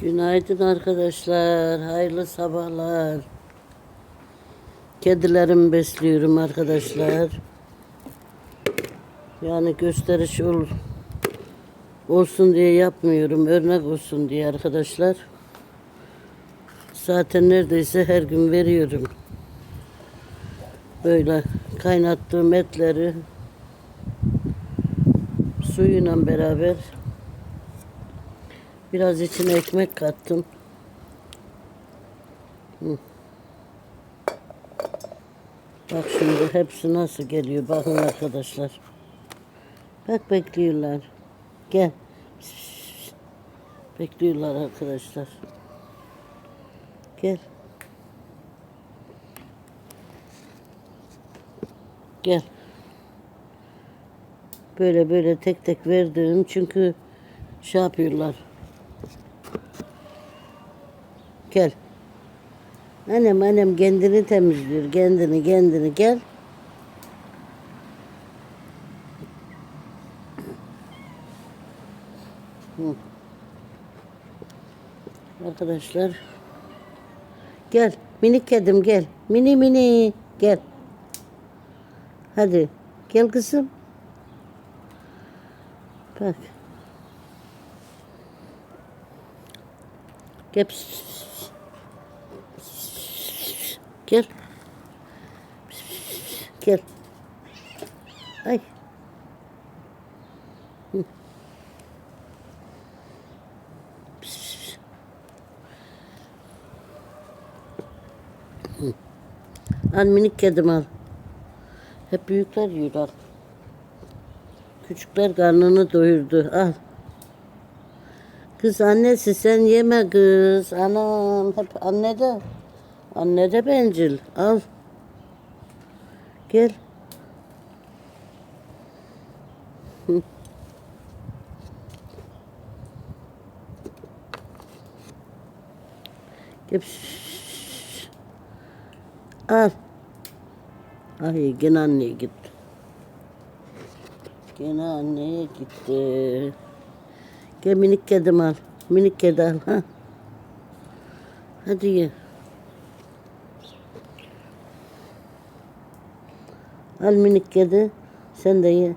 Günaydın arkadaşlar. Hayırlı sabahlar. Kedilerimi besliyorum arkadaşlar. Yani gösteriş ol, olsun diye yapmıyorum. Örnek olsun diye arkadaşlar. Zaten neredeyse her gün veriyorum. Böyle kaynattığım etleri suyuyla beraber Biraz içine ekmek kattım. Hı. Bak şimdi hepsi nasıl geliyor. Bakın arkadaşlar. Bak bekliyorlar. Gel. Bekliyorlar arkadaşlar. Gel. Gel. Böyle böyle tek tek verdim çünkü şey yapıyorlar. Gel. Annem annem kendini temizliyor. Kendini kendini gel. Hı. Arkadaşlar. Gel. Minik kedim gel. Mini mini. Gel. Hadi. Gel kızım. Bak. Gel. Gel. Gel. Ay. Hı. Hı. Al minik kedim al. Hep büyükler yiyor al. Küçükler karnını doyurdu. Al. Kız annesi sen yeme kız. Anam hep anne de. Anne de bencil. Al. Gel. Gel. Al. Ay gene anneye gitti. Gene anneye gitti. Gel minik kedim al. Minik kedi al. Ha. Hadi ye. Al minik kedi. Sen de ye.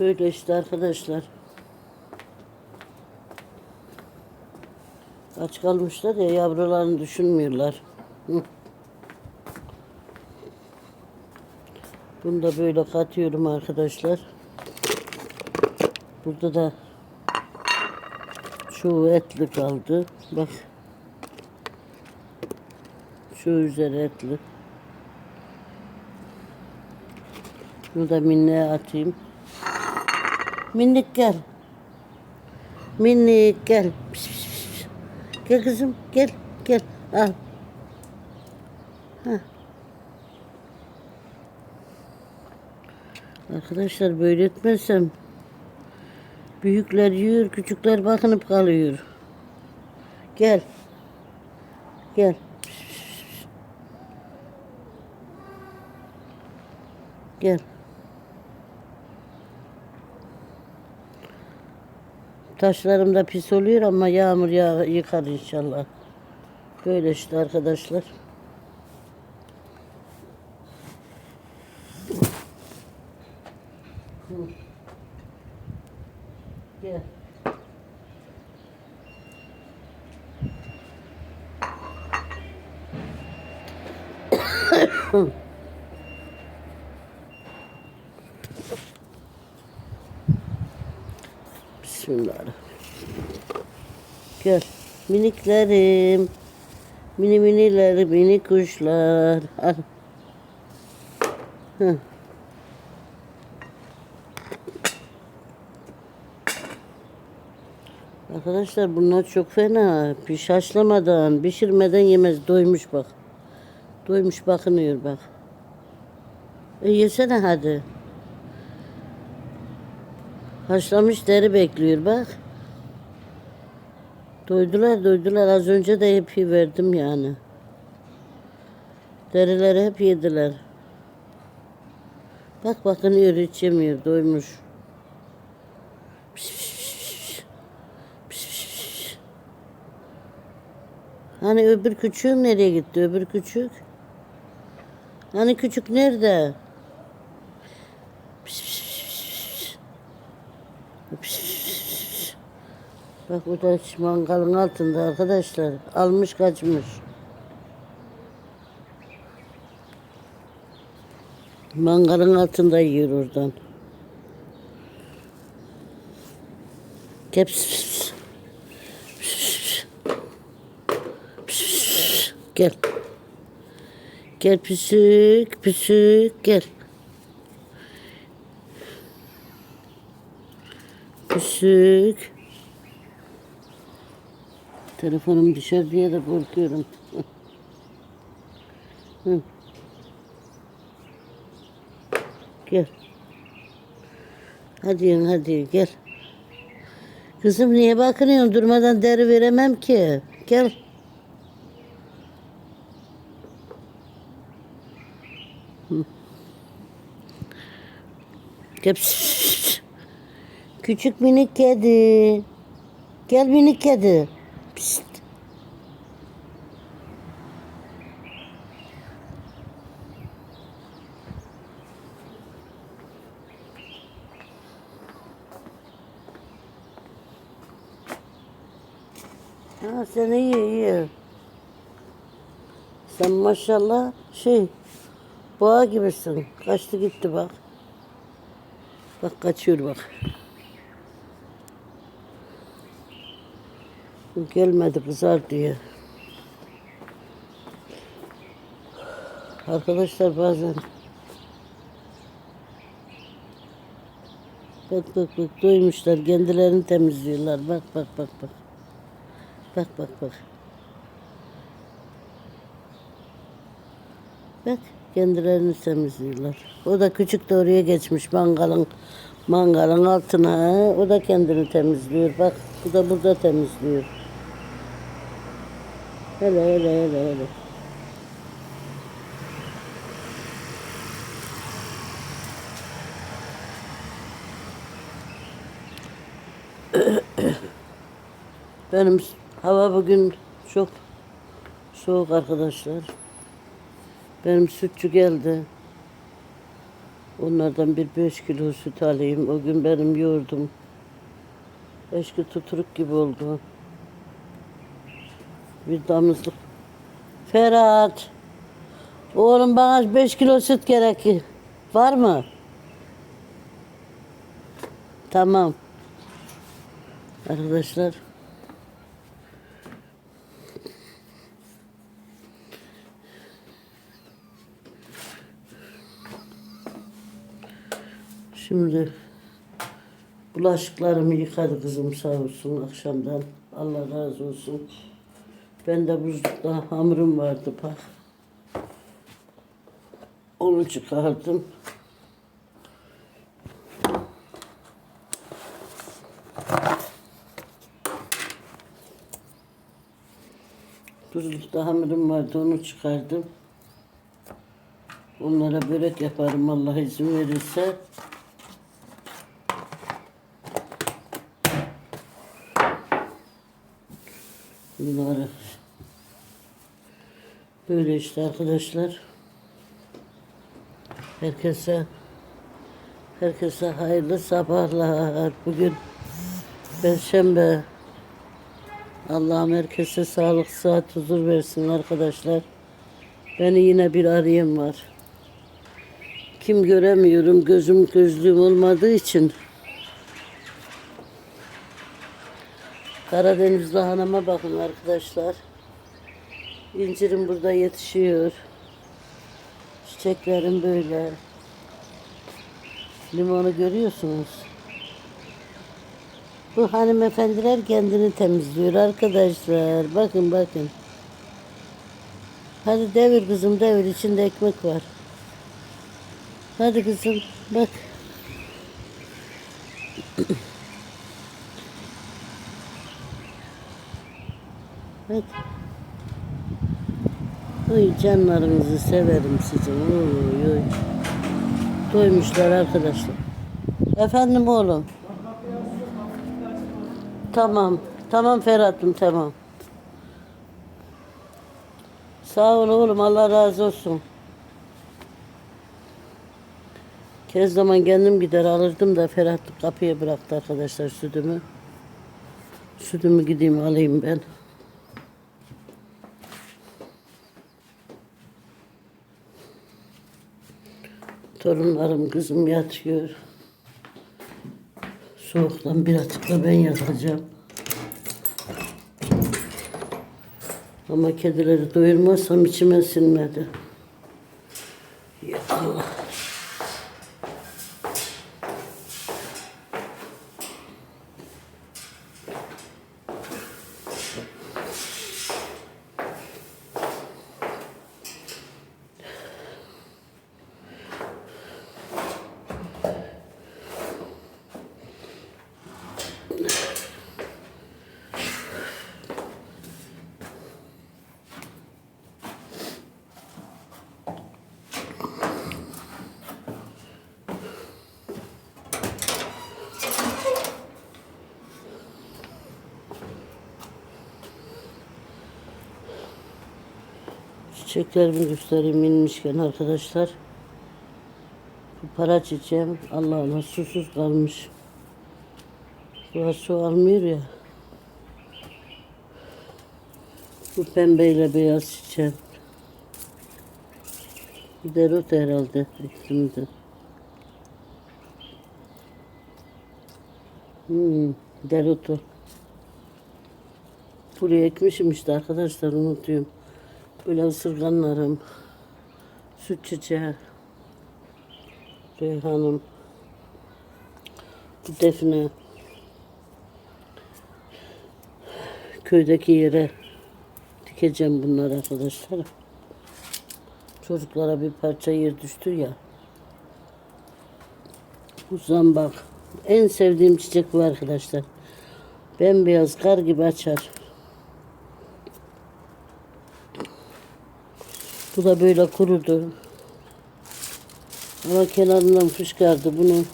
Böyle işte arkadaşlar. Aç kalmışlar ya yavrularını düşünmüyorlar. Bunu da böyle katıyorum arkadaşlar. Burada da çoğu etli kaldı. Bak. Şu üzeri etli. Bunu da minneğe atayım. Minnik gel. Minnik gel. Pis, pis, pis. Gel kızım gel gel al. Heh. Arkadaşlar böyle etmezsem büyükler yiyor küçükler bakınıp kalıyor. Gel. Gel. Gel. Taşlarım da pis oluyor ama yağmur yağ yıkar inşallah. Böyle işte arkadaşlar. Bismillahirrahmanirrahim. Gel. Miniklerim. Mini miniler, mini kuşlar. Al. Arkadaşlar bunlar çok fena. Bir haşlamadan, pişirmeden yemez. Doymuş bak. Doymuş bakınıyor bak. E yesene hadi. Haşlamış deri bekliyor bak. Doydular doydular. Az önce de hepi verdim yani. Derileri hep yediler. Bak bakınıyor hiç yemiyor doymuş. Pis. Pis, pis, pis. Hani öbür küçüğün nereye gitti öbür küçük? Hani küçük nerede? Bak bu da mangalın altında arkadaşlar. Almış kaçmış. Mangalın altında yiyor oradan. Gel. Gel. Gel püsük, püsük gel. Püsük. Telefonum düşer diye de korkuyorum. Gel. Hadi yürü, hadi gel. Kızım niye bakınıyorsun? Durmadan deri veremem ki. Gel. Hı. Gel. Pis, pis, pis. Küçük minik kedi. Gel minik kedi. Pist. Ha sen iyi iyi. Sen maşallah şey boğa gibisin. Kaçtı gitti bak. Bak kaçıyor bak. Gelmedi kızar diye. Arkadaşlar bazen Bak bak bak doymuşlar kendilerini temizliyorlar. Bak bak bak bak. Bak bak bak. Bak kendilerini temizliyorlar. O da küçük de oraya geçmiş mangalın mangalın altına. O da kendini temizliyor. Bak bu da burada temizliyor. Hele hele hele hele. Benim hava bugün çok soğuk arkadaşlar. Benim sütçü geldi. Onlardan bir beş kilo süt alayım. O gün benim yoğurdum. Eşki tuturuk gibi oldu. Bir damızlık. Ferhat. Oğlum bana beş kilo süt gerekir. Var mı? Tamam. Arkadaşlar. Şimdi bulaşıklarımı yıkadı kızım sağ olsun akşamdan. Allah razı olsun. Ben de buzlukta hamurum vardı bak. Onu çıkardım. Buzlukta hamurum vardı onu çıkardım. Onlara börek yaparım Allah izin verirse. Bunları böyle işte arkadaşlar. Herkese herkese hayırlı sabahlar. Bugün Perşembe. Allah'ım herkese sağlık, sıhhat, huzur versin arkadaşlar. Beni yine bir arayın var. Kim göremiyorum, gözüm gözlüğüm olmadığı için. Karadeniz lahanama bakın arkadaşlar. İncirim burada yetişiyor. Çiçeklerim böyle. Limonu görüyorsunuz. Bu hanımefendiler kendini temizliyor arkadaşlar. Bakın bakın. Hadi devir kızım devir. içinde ekmek var. Hadi kızım bak. Hadi. Uy canlarınızı severim sizin. Uy, uy. Doymuşlar arkadaşlar. Efendim oğlum. Tamam. Tamam Ferhat'ım tamam. Sağ ol oğlum Allah razı olsun. Kez zaman kendim gider alırdım da Ferhat kapıya bıraktı arkadaşlar sütümü. Sütümü gideyim alayım ben. Torunlarım kızım yatıyor. Soğuktan birazcık da ben yatacağım. Ama kedileri doyurmazsam içime sinmedi. Çiçeklerimi göstereyim inmişken arkadaşlar. Bu para çiçeğim Allah Allah susuz kalmış. Bu su almıyor ya. Bu pembeyle beyaz çiçeğim. Bir de herhalde iklimde. Hmm, dereotu. Buraya ekmişim işte arkadaşlar unutuyorum. Böyle ısırganlarım, süt çiçeği, reyhanım, defne, köydeki yere dikeceğim bunları arkadaşlar. Çocuklara bir parça yer düştü ya. Bu zambak. En sevdiğim çiçek bu arkadaşlar. Bembeyaz kar gibi açar. Bu da böyle kurudu. Ama kenarından fışkardı bunu.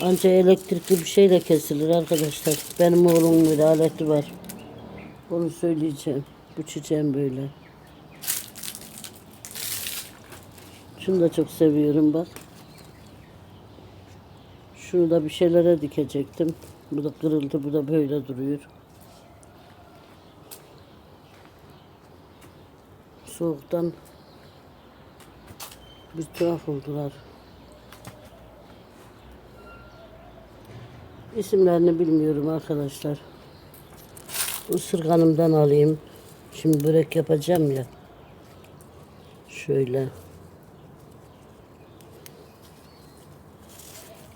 Anca elektrikli bir şeyle kesilir arkadaşlar. Benim oğlumun bir aleti var. Onu söyleyeceğim. Bu çiçeğim böyle. Şunu da çok seviyorum bak. Şunu da bir şeylere dikecektim. Bu da kırıldı. Bu da böyle duruyor. Soğuktan bir tuhaf oldular. İsimlerini bilmiyorum arkadaşlar. Isırganımdan alayım. Şimdi börek yapacağım ya. Şöyle.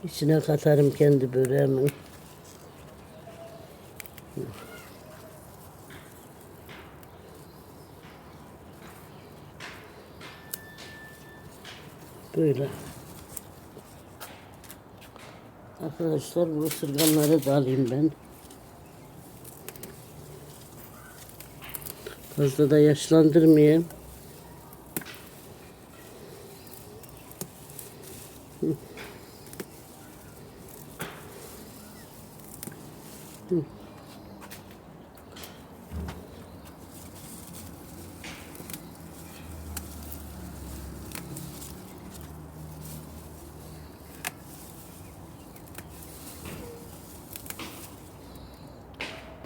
İçine katarım kendi böreğimin. Böyle. Arkadaşlar bu ısırganları da alayım ben. Fazla da yaşlandırmayayım.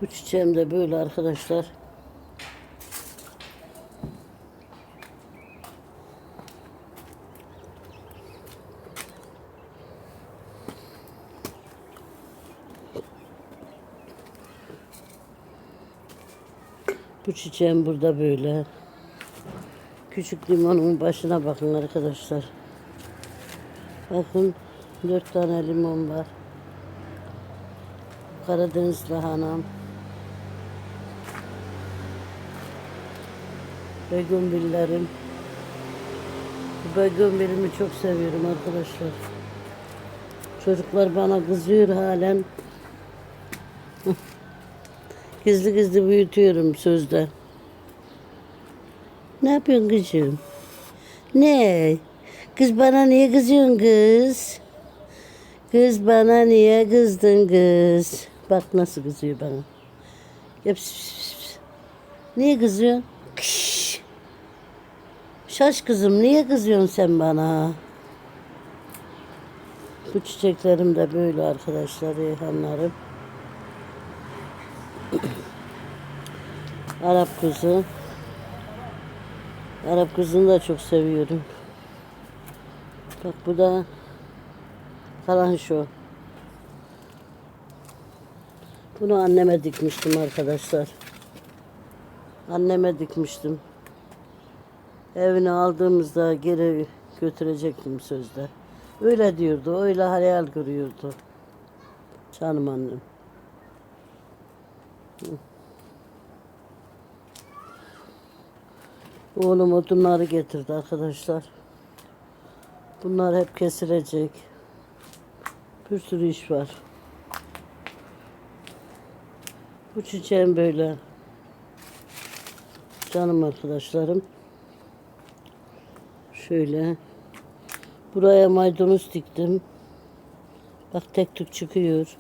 Bu çiçeğim de böyle arkadaşlar. Bu çiçeğim burada böyle. Küçük limonun başına bakın arkadaşlar. Bakın dört tane limon var. Karadeniz lahanam. Begonvillerim. Bu begonvilimi çok seviyorum arkadaşlar. Çocuklar bana kızıyor halen. Gizli gizli büyütüyorum sözde. Ne yapıyorsun kızım? Ne? Kız bana niye kızıyorsun kız? Kız bana niye kızdın kız? Bak nasıl kızıyor bana. Yap. Niye kızıyorsun? Kış. Şaş kızım niye kızıyorsun sen bana? Bu çiçeklerim de böyle arkadaşlar reyhanlarım. Arap kuzu. Arap kuzunu da çok seviyorum. Bak bu da kalanşo. Bunu anneme dikmiştim arkadaşlar. Anneme dikmiştim. Evine aldığımızda geri götürecektim sözde. Öyle diyordu, öyle hayal görüyordu. Canım annem. Oğlum odunları getirdi arkadaşlar. Bunlar hep kesilecek. Bir sürü iş var. Bu çiçeğim böyle. Canım arkadaşlarım. Şöyle. Buraya maydanoz diktim. Bak tek tük çıkıyor.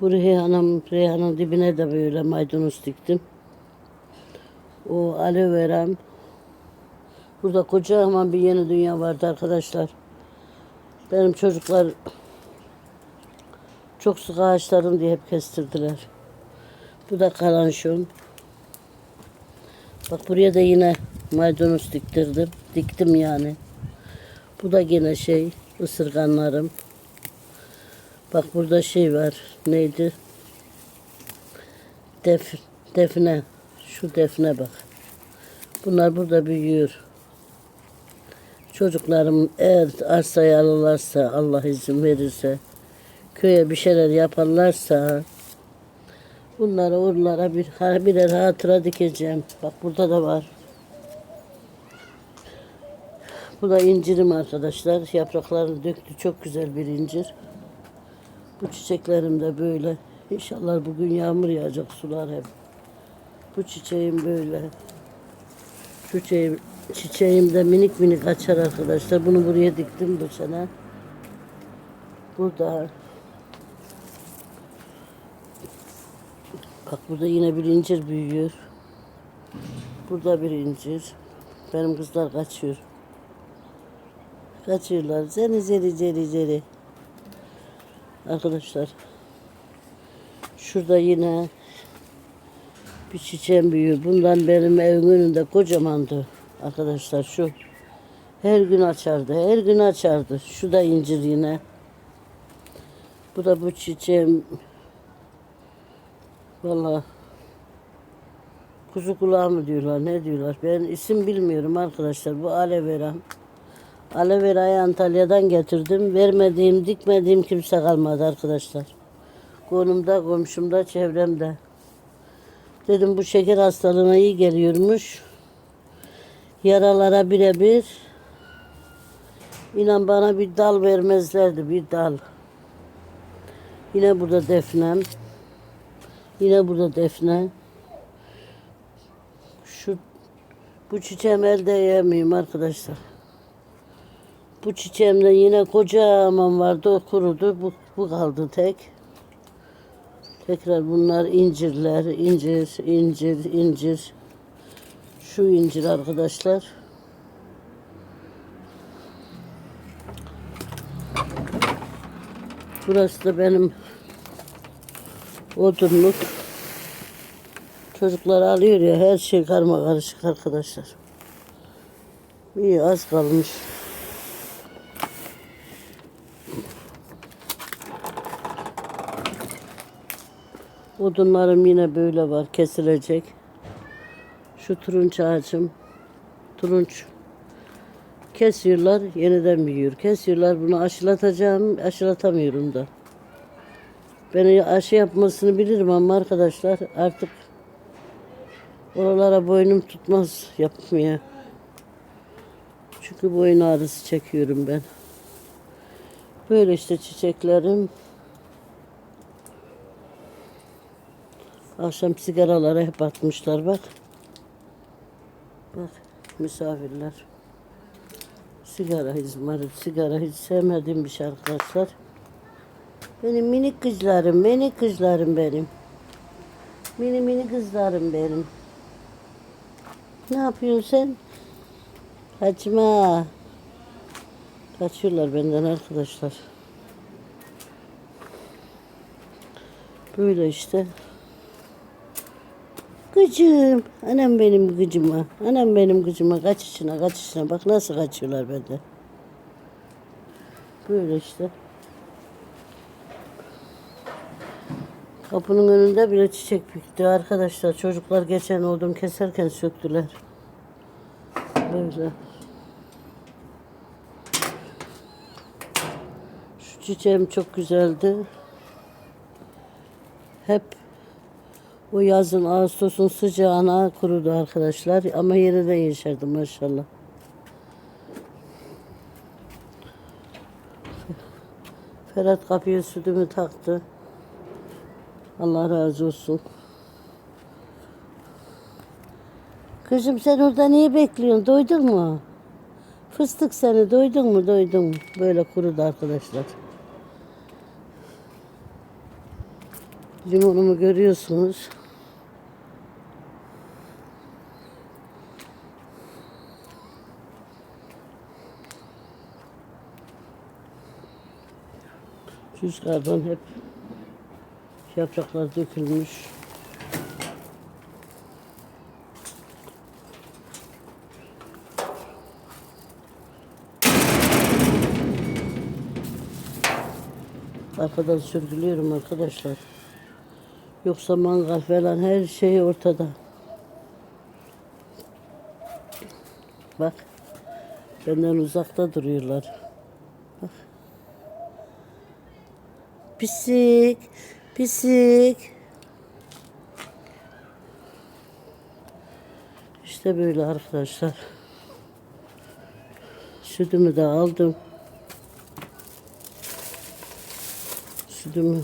Bu reyhanın, reyhanın dibine de böyle maydanoz diktim. O aloe veram. Burada kocaman bir yeni dünya vardı arkadaşlar. Benim çocuklar çok sık ağaçlarım diye hep kestirdiler. Bu da kalanşon. Bak buraya da yine maydanoz diktirdim. Diktim yani. Bu da yine şey ısırganlarım. Bak burada şey var. Neydi? Def, defne. Şu defne bak. Bunlar burada büyüyor. Çocuklarım eğer arsayı alırlarsa, Allah izin verirse, köye bir şeyler yaparlarsa, bunları oralara bir, birer hatıra dikeceğim. Bak burada da var. Bu da incirim arkadaşlar. Yapraklarını döktü. Çok güzel bir incir. Bu çiçeklerim de böyle. İnşallah bugün yağmur yağacak sular hep. Bu çiçeğim böyle. Çiçeğim, çiçeğim de minik minik açar arkadaşlar. Bunu buraya diktim bu sene. Burada. Bak burada yine bir incir büyüyor. Burada bir incir. Benim kızlar kaçıyor. Kaçıyorlar. Zeri zeri zeri zeri. Arkadaşlar. Şurada yine bir çiçeğim büyüyor. Bundan benim evimin önünde kocamandı. Arkadaşlar şu. Her gün açardı. Her gün açardı. Şu da incir yine. Bu da bu çiçeğim. Vallahi kuzu kulağı mı diyorlar ne diyorlar. Ben isim bilmiyorum arkadaşlar. Bu aloe vera. Aloe verayı Antalya'dan getirdim. Vermediğim, dikmediğim kimse kalmadı arkadaşlar. Konumda, komşumda, çevremde. Dedim bu şeker hastalığına iyi geliyormuş. Yaralara birebir. İnan bana bir dal vermezlerdi, bir dal. Yine burada defnem. Yine burada defne. Şu bu çiçeğim elde yiyemiyorum arkadaşlar. Bu çiçeğimde yine kocaman vardı o kurudu. Bu, bu kaldı tek. Tekrar bunlar incirler, incir, incir, incir. Şu incir arkadaşlar. Burası da benim odunluk. Çocuklar alıyor ya her şey karma karışık arkadaşlar. İyi az kalmış. Odunlarım yine böyle var kesilecek. Şu turunç ağacım. Turunç. Kesiyorlar yeniden büyüyor. Kesiyorlar bunu aşılatacağım. Aşılatamıyorum da. Ben aşı yapmasını bilirim ama arkadaşlar artık oralara boynum tutmaz yapmaya. Çünkü boyun ağrısı çekiyorum ben. Böyle işte çiçeklerim. Akşam sigaralara hep atmışlar bak. Bak misafirler. Sigara izmarı, sigara hiç sevmediğim bir şey arkadaşlar. Benim minik kızlarım, minik kızlarım benim. Mini mini kızlarım benim. Ne yapıyorsun sen? Kaçma. Kaçıyorlar benden arkadaşlar. Böyle işte. Gıcım. Anam benim gıcıma. Anam benim gıcıma. Kaçışına kaçışına. Bak nasıl kaçıyorlar benden. Böyle işte. Kapının önünde bile çiçek bitti arkadaşlar. Çocuklar geçen odun keserken söktüler. Böyle. Şu çiçeğim çok güzeldi. Hep o yazın Ağustos'un sıcağına kurudu arkadaşlar. Ama yeniden yeşerdi maşallah. Ferhat kapıya sütümü taktı. Allah razı olsun. Kızım sen orada niye bekliyorsun? Doydun mu? Fıstık seni doydun mu? Doydun mu? Böyle kurudu arkadaşlar. Limonumu görüyorsunuz. Rüzgardan hep yapraklar dökülmüş. Arkadan sürgülüyorum arkadaşlar. Yoksa mangal falan her şey ortada. Bak. Benden uzakta duruyorlar. Pisik. Pisik. İşte böyle arkadaşlar. Sütümü de aldım. Sütümü